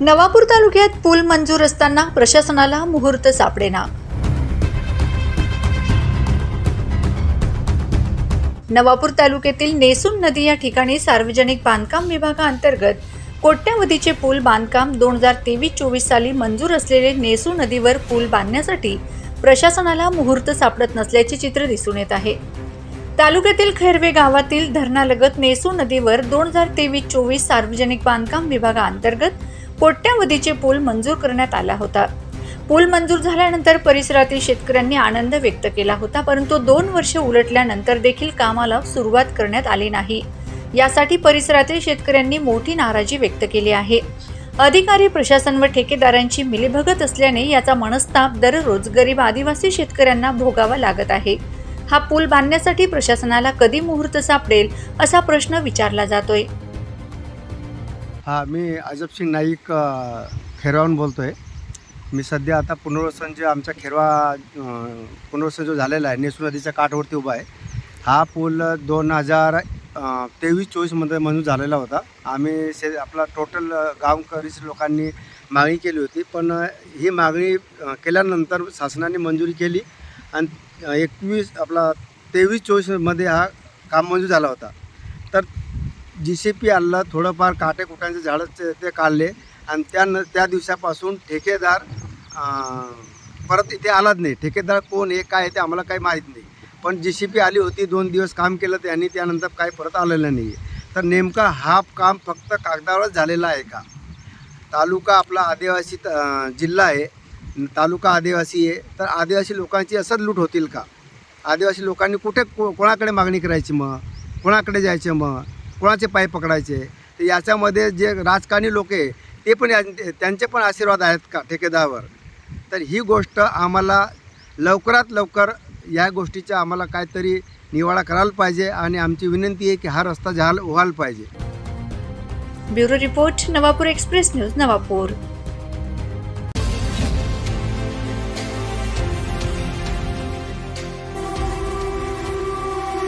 नवापूर तालुक्यात पूल मंजूर असताना प्रशासनाला मुहूर्त सापडेना. नवापूर तालुक्यातील नेसून नदी या ठिकाणी सार्वजनिक बांधकाम विभागाअंतर्गत कोट्यावधीचे पूल बांधकाम दोन हजार तेवीस चोवीस साली मंजूर असलेले नेसू नदीवर पूल बांधण्यासाठी प्रशासनाला मुहूर्त सापडत नसल्याचे चित्र दिसून येत आहे. तालुक्यातील खैरवे गावातील धरणालगत नेसू नदीवर दोन हजार तेवीस चोवीस सार्वजनिक बांधकाम विभागाअंतर्गत कोट्यावधीचे पूल मंजूर करण्यात आला होता. पूल मंजूर झाल्यानंतर परिसरातील शेतकऱ्यांनी आनंद व्यक्त केला होता परंतु दोन वर्ष उलटल्यानंतर देखील कामाला सुरुवात करण्यात आली नाही. यासाठी परिसरातील शेतकऱ्यांनी मोठी नाराजी व्यक्त केली आहे. अधिकारी प्रशासन व ठेकेदारांची मिलीभगत असल्याने याचा मनस्ताप दररोज गरीब आदिवासी शेतकऱ्यांना भोगावा लागत आहे. हा पूल बांधण्यासाठी प्रशासनाला कधी मुहूर्त सापडेल असा प्रश्न विचारला जातोय. हां मी अजब सिंग नाईक खेरवाहून बोलतो आहे मी सध्या आता पुनर्वसन जे आमचा खेरवा पुनर्वसन जो झालेला आहे नेसू नदीच्या काठावरती उभा आहे हा पूल दोन हजार तेवीस चोवीसमध्ये मंजूर झालेला होता. आम्ही से आपला टोटल गावकरी लोकांनी मागणी केली होती पण ही मागणी केल्यानंतर शासनाने मंजुरी केली. आणि एकवीस आपला तेवीस चोवीसमध्ये हा काम मंजूर झाला होता. जी सी पी आणलं थोडंफार काटेकुटांचे झाडं ते ते काढले. आणि त्या न त्या दिवसापासून ठेकेदार परत इथे आलाच नाही. ठेकेदार कोण आहे काय ते आम्हाला काही माहीत नाही. पण जी सी पी आली होती दोन दिवस काम केलं त्यांनी त्यानंतर काही परत आलेलं नाही आहे तर नेमका हा काम फक्त कागदावरच झालेला आहे का? तालुका आपला आदिवासी त- जिल्हा आहे. तालुका आदिवासी आहे. तर आदिवासी लोकांची असंच लूट होतील का? आदिवासी लोकांनी कुठे को कोणाकडे मागणी करायची मग? कोणाकडे जायचं मग? कोणाचे पाय पकडायचे? तर याच्यामध्ये जे राजकारणी लोक आहे ते पण या- त्यांचे पण आशीर्वाद आहेत का ठेकेदारावर? तर ही गोष्ट आम्हाला लवकरात लवकर या गोष्टीचा आम्हाला काहीतरी निवाडा करायला पाहिजे आणि आमची विनंती आहे की हा रस्ता झाल व्हायला पाहिजे. Bureau report Navapur express news Navapur.